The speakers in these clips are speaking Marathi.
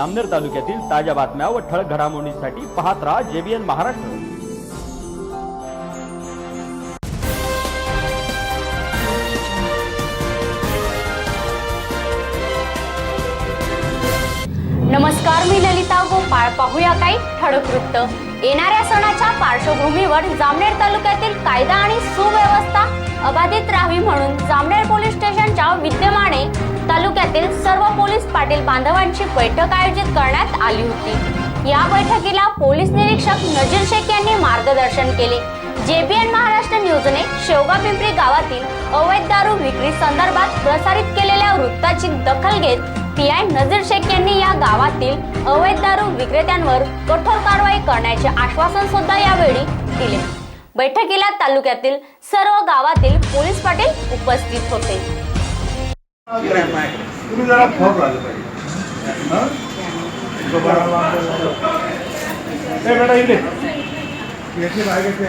जामनेर तालुक्यातील ताज्या बातम्या व ठळक घडामोडींसाठी पाहत राहा जेबीएन महाराष्ट्र. नमस्कार मी ललिता. हो, गोपाळ पाहूया काही ठळक वृत्त. येणाऱ्या सणाच्या पार्श्वभूमीवर जामनेर तालुक्यातील कायदा आणि सुव्यवस्था अबाधित राहावी म्हणून जामनेर पोलीस स्टेशनच्या विद्यमाने तालुक्यातील सर्व पोलीस पाटील बांधवांची बैठक आयोजित करण्यात आली होती. या बैठकीला पोलीस निरीक्षक नजीर शेख यांनी मार्गदर्शन केले. जेबीएन महाराष्ट्र न्यूजने शेवगा पिंपरी गावातील अवैध दारू विक्री संदर्भात प्रसारित केलेल्या वृत्ताची दखल घेत पीआय नजीर शेख यांनी या गावातील अवैध दारू विक्रेत्यांवर कठोर कारवाई करण्याचे आश्वासन सुद्धा यावेळी दिले. बैठकीला तालुक्यातील सर्व गावातील पोलीस पाटील उपस्थित होते. तुम्ही जरा फॉर्म राहिलं पाहिजे बेटा इकडे याची येते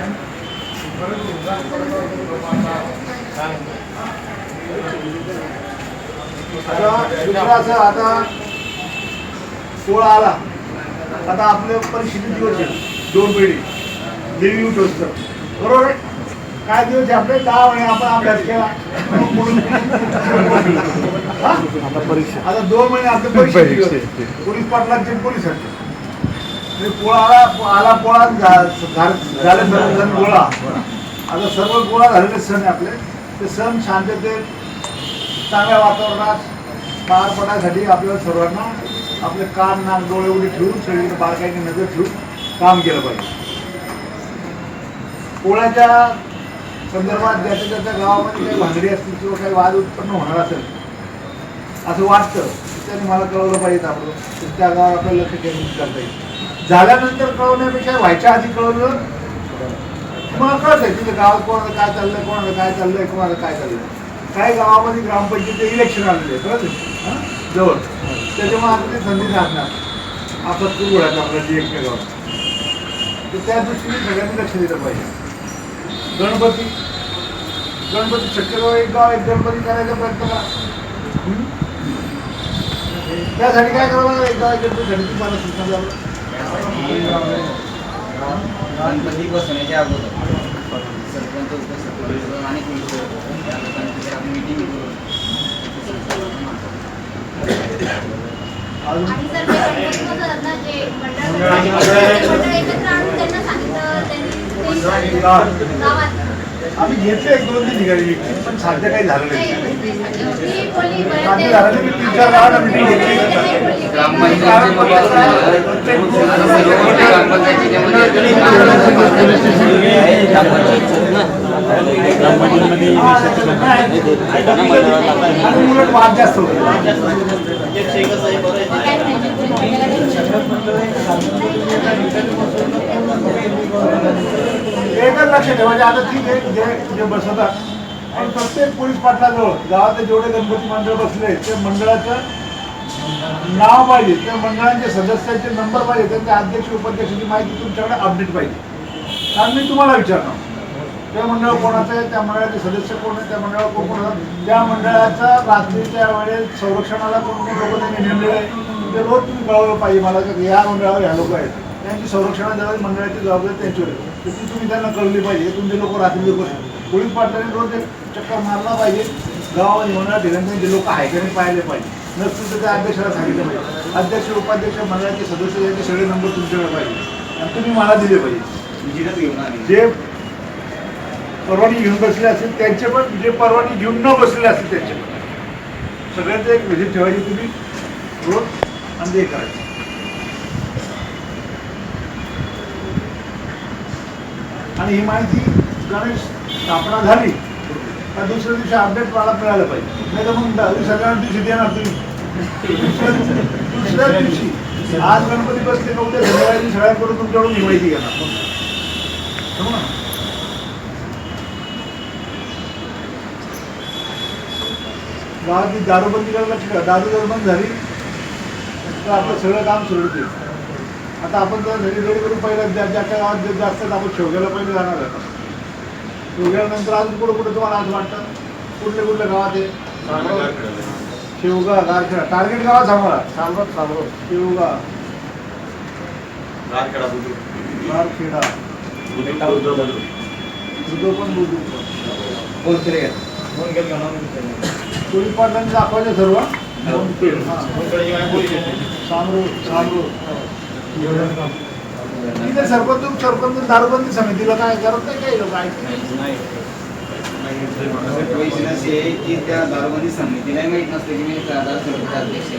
आता आता सोळा आला आता आपल्या परिस्थिती दिवस दोन पिढी देवी उठ असतं बरोबर आहे काय दिवस आपले दहा महिने आपण अभ्यास केला? आता दोन महिने आपले परीक्षा. पोलीस पाटलांचे पोलीस आहेत ते पोळा आला आला पोळा झाले सर्वजण गोळा. आता सर्व गोळा झालेले सण आहे आपले. ते सण शांततेत चांगल्या वातावरणात पार पडण्यासाठी आपल्याला सर्वांना आपले कान नाक डोळे उडी ठेवून सगळीकडे बारकाईने नजर ठेवून काम केलं पाहिजे. पोळ्याच्या संदर्भात ज्याच्या त्याच्या गावामध्ये काही भांगडी असतील किंवा काही वाद उत्पन्न होणार असेल असं वाटतं त्याने मला कळवलं पाहिजे आपलं तर त्या गावावर आपलं लक्ष केंद्रित करता येईल. झाल्यानंतर कळवण्यापेक्षा व्हायच्या आधी कळवलं तुम्हाला कळत आहे तिथं गावात कोणाला काय चाललंय कोणाला काय चाललंय कोणाला काय चाललंय. काही गावामध्ये ग्रामपंचायतीचे इलेक्शन आलेले आहे कळत जवळ. त्याच्यामुळे आता ते संधी साधणार सुरू गोळ्यात आपल्या जी एकट्या गावात. तर त्या दृष्टीने सगळ्यांनी लक्ष दिलं पाहिजे. गणपती. गणपती शक्यतो एक गाव एक गणपती करायचा प्रयत्न करा. हं? त्यासाठी काय करावं? लागेल एक गाव एक गणपती तुम्हाला सूचना द्यावं गणपती बसवण्याच्या अगोदर. सरपंच उपस्थित आणि मिटिंग अजून आम्ही घेतले एक दोन तीन ठिकाणी पण साध्य काही झालं नाही, झालं मी तीन चार लाख आम्ही घेतली. उलट वाद जास्त होतो. एकच लक्ष ठेवायचे म्हणजे आता ठीक आहे जे जे बसवतात आणि प्रत्येक पोलीस पाटलाजवळ गावातले जेवढे गणपती मंडळ बसले ते मंडळाचं नाव पाहिजे त्या मंडळांचे सदस्यांचे नंबर पाहिजे त्यांच्या अध्यक्ष उपाध्यक्षाची माहिती तुमच्याकडे अपडेट पाहिजे. कारण मी तुम्हाला विचारणार त्या मंडळ कोणाचं आहे त्या मंडळाचे सदस्य कोण आहे त्या मंडळावर कोण कोण त्या मंडळाचा रात्रीच्या वेळेस संरक्षणाला कोण कोण लोक त्यांनी नेमलेले आहे ते रोज तुम्ही कळवलं पाहिजे मला या मंडळावर ह्या लोक आहेत. त्यांची संरक्षणा द्यावी मंडळाची जबाबदारी त्यांच्यावर आहे. तर तुम्ही त्यांना कळली पाहिजे. तुमचे लोक रात्री लोक पोलीस पाटलांनी रोज एक चक्कर मारला पाहिजे. गावामध्ये मंडळात ठिकाणी जे लोक हायकाने पाहिले पाहिजे. नसतील तर त्या अध्यक्षाला सांगितलं पाहिजे. अध्यक्ष उपाध्यक्ष मंडळाचे सदस्य यांचे सगळे नंबर तुमच्याकडे पाहिजे. आणि तुम्ही मला दिले पाहिजे. जे परवानगी घेऊन बसले असतील त्यांचे पण जे परवानगी घेऊन न बसलेले असतील त्यांचे पण. सगळ्यांचं एक विजिट ठेवायची तुम्ही. रोज आणि ते करायचं. आणि ही माहिती गणेश स्थापना झाली तर दुसऱ्या दिवशी अपडेट मला मिळालं पाहिजे. नाही तर मग दहावी सगळ्या दिवशी देणार तुम्ही. दुसऱ्या दिवशी आज गणपती बसले का उद्या संध्याकाळी सगळ्यांकडून तुमच्याकडून ही माहिती घेणार. ना? गावातली दारूबंदी करायला दारू जर बंद झाली तर आपलं सगळं काम सुरळीत येईल आता आपण जर घरी रेडी करून पहिलं ज्या ज्या गावात जे जास्त आहेत, आपण शेवग्याला पहिले जाणार आहे शेवग्यानंतर अजून कुठं कुठं तुम्हाला आज वाटतं? कुठल्या कुठल्या गावात आहे? शेवगा गारखेडा. टार्गेट गावात सांभाळा सांबत सांबत शेवगा. गारखेडा बुद्ध पण बुद्ध पोलीस पाटलांनी दाखवायचे सर्व? हा. इथे सरपंच सरपंच दारूबंदी समितीला काय करत नाही काही लोक ऐकत की त्या दारूबंदी समितीला माहीत नसते की मी अध्यक्ष.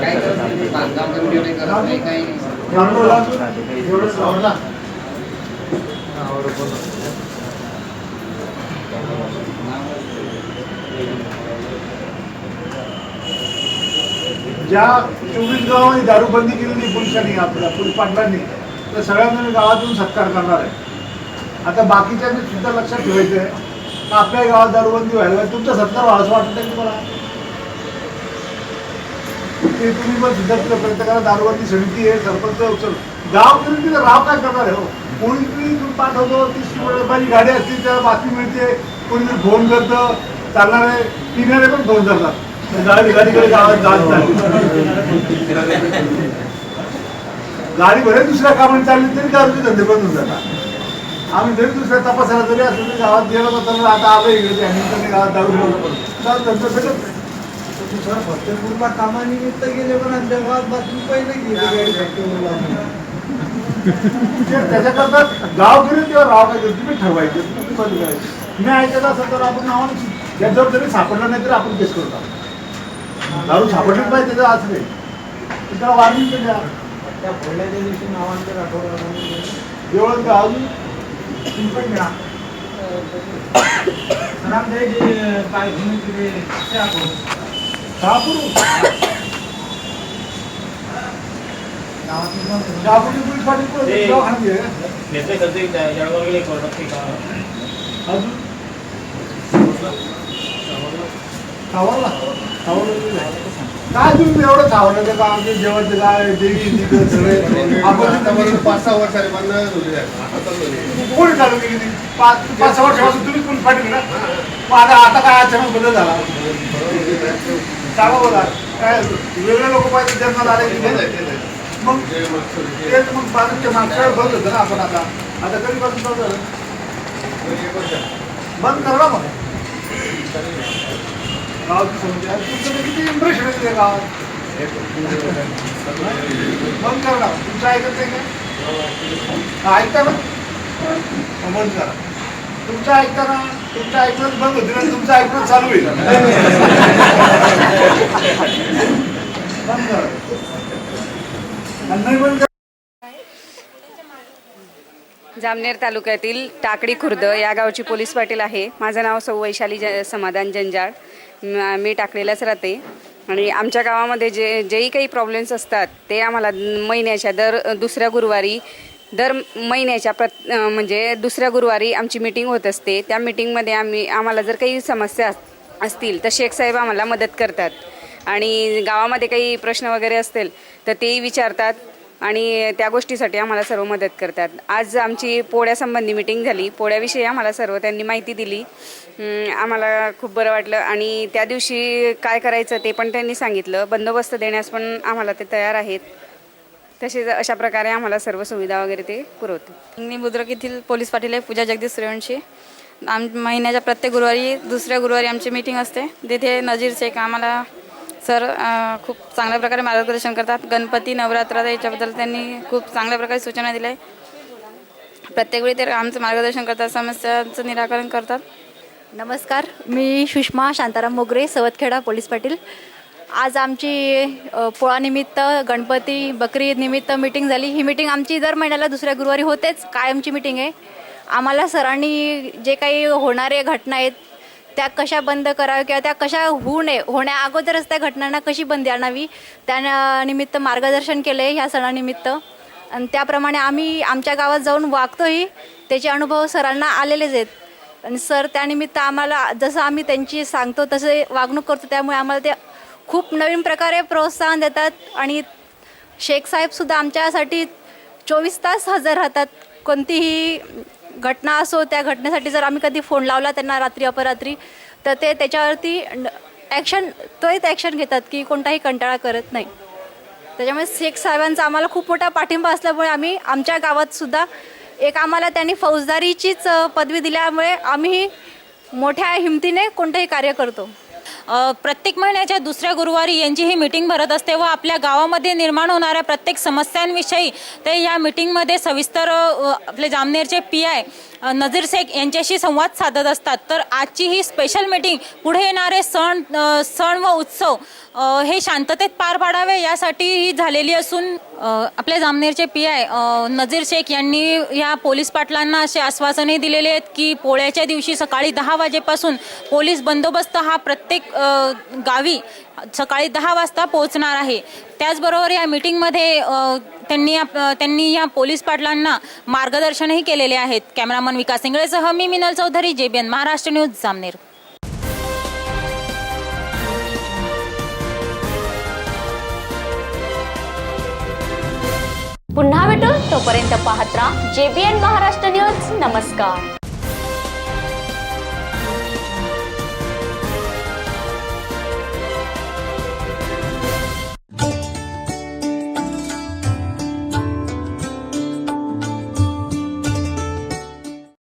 काय करत नाही ते बांधकाम कमिटी वगैरे करत नाही काही नाही सामरूला एवढं सामरूला. ज्या चोवीस गावांनी दारूबंदी केलेली पोलिसांनी आपल्या पोलीस पाटलांनी तर सगळ्यांना मी गावातून सत्कार करणार आहे. आता बाकीच्यांनी सुद्धा लक्षात ठेवायचं आहे. का आपल्या गावात दारूबंदी व्हायला तुमचा सत्कार व्हावा असं वाटत नाही तुम्हाला? ते तुम्ही पण सुद्धा प्रयत्न करा. दारूबंदी समिती आहे सरपंच उचल. गाव फिरून तिथं राव काय करणार आहे हो? कोणी तुम्ही पाठवतो तीस किलोमीटरची गाडी असते त्याला बातमी मिळते. कोणी फोन करतं चालणारे पिणारे पण फोन करतात. गाडी गाडीकडे दुसऱ्या कामाने चालली तरी दारूचे धंदे बंद होऊन जातात. आम्ही जरी दुसऱ्या तपासाला जरी असलो तरी गावात गेलो तर आता आलं इकडे त्या गावात दारू तर धंदा सगळं नाही सर फतेपूरला कामानिमित्त गेले पण आमच्या गावात बातमी पहिले गेली त्याच्याकरता गाव करेल तेव्हा राव काय करेल तुम्ही ठरवायचं तुम्ही बंद करायचं. मी ऐकत असं तर आपण नावाने ज्याच्यावर जरी सापडलं नाही तरी आपण केस करतो दारू सापडलीच पाहिजे त्याचं असं नाही त्याला वॉर्निंग तर द्या त्या फोडल्याच्या दिवशी नावांचे राठोड एवढं का अजून? पण घ्या. आमच्या जे काय घेऊन तिथे त्या शहापूर? गावातली पण शहापूरची पोलीस पाटील पुढे दवाखान्यात आहे. नेते करते जळगाव गेले कोर्टात ते का अजून? सावरला. गेलं. काय तुम्ही एवढं सावरलं का आमचे जेवण दिला देवी तिकडे सगळे आपण तिथं पाच सहा वर्षाने बंद झालेले आहे. चालू कोणी चालू केली ती? पाच पाच सहा वर्षापासून तुम्ही कोण पाठवली ना मग आता आता काय अचानक बदल झाला सांगा बोला काय वेगळे लोक पाहिजे जन्माला आले की मग तेच मग बाजूच्या मागच्या बंद होतं ना आपण आता आता कधीपासून बंद झालं बंद करा मग समिती आहे. तुमचं किती इम्प्रेशन आहे गावात बंद करा ना तुमचं ऐकत नाही ऐकता ना बंद करा तुमचं तुमचं ऐकणं बंद होते ना तुमचं ऐकणं चालू होईल बंद करा नाही बंद जामनेर तालुक्यातील टाकडी खुर्द या गावची पोलीस पाटील आहे माझं नाव सौ वैशाली ज समाधान जंजाळ मी टाकलेलाच राहते. आणि आमच्या गावामध्ये जे जेही काही प्रॉब्लेम्स असतात ते आम्हाला महिन्याच्या दर दुसऱ्या गुरुवारी दर महिन्याच्या प्रत म्हणजे दुसऱ्या गुरुवारी आमची मीटिंग होत असते. त्या मीटिंगमध्ये आम्ही आम्हाला जर काही समस्या अस- असतील तर शेख साहेब आम्हाला मदत करतात. आणि गावामध्ये काही प्रश्न वगैरे असतील तर तेही विचारतात. आणि त्या गोष्टीसाठी आम्हाला सर्व मदत करतात. आज आमची पोळ्यासंबंधी मिटिंग झाली. पोळ्याविषयी आम्हाला सर्व त्यांनी माहिती दिली. आम्हाला खूप बरं वाटलं. आणि त्या दिवशी काय करायचं ते पण त्यांनी सांगितलं. बंदोबस्त देण्यास पण आम्हाला ते तयार आहेत. तसेच अशा प्रकारे आम्हाला सर्व सुविधा वगैरे ते पुरवते मी बुद्रक येथील पोलीस पाटील आहे पूजा जगदीश सूर्यवंशी आम महिन्याच्या प्रत्येक गुरुवारी दुसऱ्या गुरुवारी आमची मीटिंग असते. तिथे नजीरचे एक आम्हाला सर खूप चांगल्या प्रकारे मार्गदर्शन करतात. गणपती नवरात्रात याच्याबद्दल त्यांनी खूप चांगल्या प्रकारे सूचना दिल्या आहे प्रत्येक वेळी ते आमचं मार्गदर्शन करतात समस्यांचं निराकरण करतात. नमस्कार मी सुषमा शांताराम मोगरे सवतखेडा पोलीस पाटील. आज आमची पोळानिमित्त गणपती बकरी निमित्त मीटिंग झाली. ही मीटिंग आमची दर महिन्याला दुसऱ्या गुरुवारी होतेच. कायमची मीटिंग आहे. आम्हाला सरांनी जे काही होणारे घटना आहेत त्या कशा बंद कराव्या किंवा त्या कशा होऊ नये होण्या अगोदरच त्या घटनांना कशी बंदी आणावी त्या निमित्त मार्गदर्शन केलं आहे ह्या सणानिमित्त. आणि त्याप्रमाणे आम्ही आमच्या गावात जाऊन वागतोही त्याचे अनुभव सरांना आलेलेच आहेत. आणि सर त्यानिमित्त आम्हाला जसं आम्ही त्यांची सांगतो तसे वागणूक करतो त्यामुळे आम्हाला ते खूप नवीन प्रकारे प्रोत्साहन देतात. आणि शेख साहेबसुद्धा आमच्यासाठी चोवीस तास हजर राहतात. कोणतीही घटना असो त्या घटनेसाठी जर आम्ही कधी फोन लावला त्यांना रात्री अपरात्री तर ते त्याच्यावरती ॲक्शन त्वरित ॲक्शन घेतात की कोणताही कंटाळा करत नाही. त्याच्यामुळे शेख साहेबांचा आम्हाला खूप मोठा पाठिंबा असल्यामुळे आम्ही आमच्या गावातसुद्धा एक आम्हाला त्यांनी फौजदारीचीच पदवी दिल्यामुळे आम्ही मोठ्या हिमतीने कोणतंही कार्य करतो. प्रत्येक महिन्याच्या दुसऱ्या गुरुवारी यांची ही मीटिंग भरत असते व आपल्या गावामध्ये निर्माण होणाऱ्या प्रत्येक समस्यांविषयी ते या मीटिंगमध्ये सविस्तर आपले जामनेरचे पी आय नजीर शेख यांच्याशी संवाद साधत असतात. तर आजची ही स्पेशल मीटिंग पुढे येणारे सण सण व उत्सव हे शांततेत पार पाडावे यासाठी ही झालेली असून आपल्या आपले जामनेरचे पी आय नजीर शेख यांनी या पोलीस पाटलांना असे आश्वासनही दिलेले आहेत की पोळ्याच्या दिवशी सकाळी दहा वाजेपासून पोलीस बंदोबस्त हा प्रत्येक प्रत्येक गावी सकाळी दहा वाजता पोहोचणार आहे. त्याचबरोबर या मीटिंगमध्ये त्यांनी त्यांनी या पोलीस पाटलांना मार्गदर्शनही केलेले आहेत. कॅमेरामन विकास इंगळेसह मी मिनल चौधरी जेबीएन महाराष्ट्र न्यूज जामनेर. पुन्हा भेटू तोपर्यंत पाहत राहा जेबीएन महाराष्ट्र न्यूज. नमस्कार.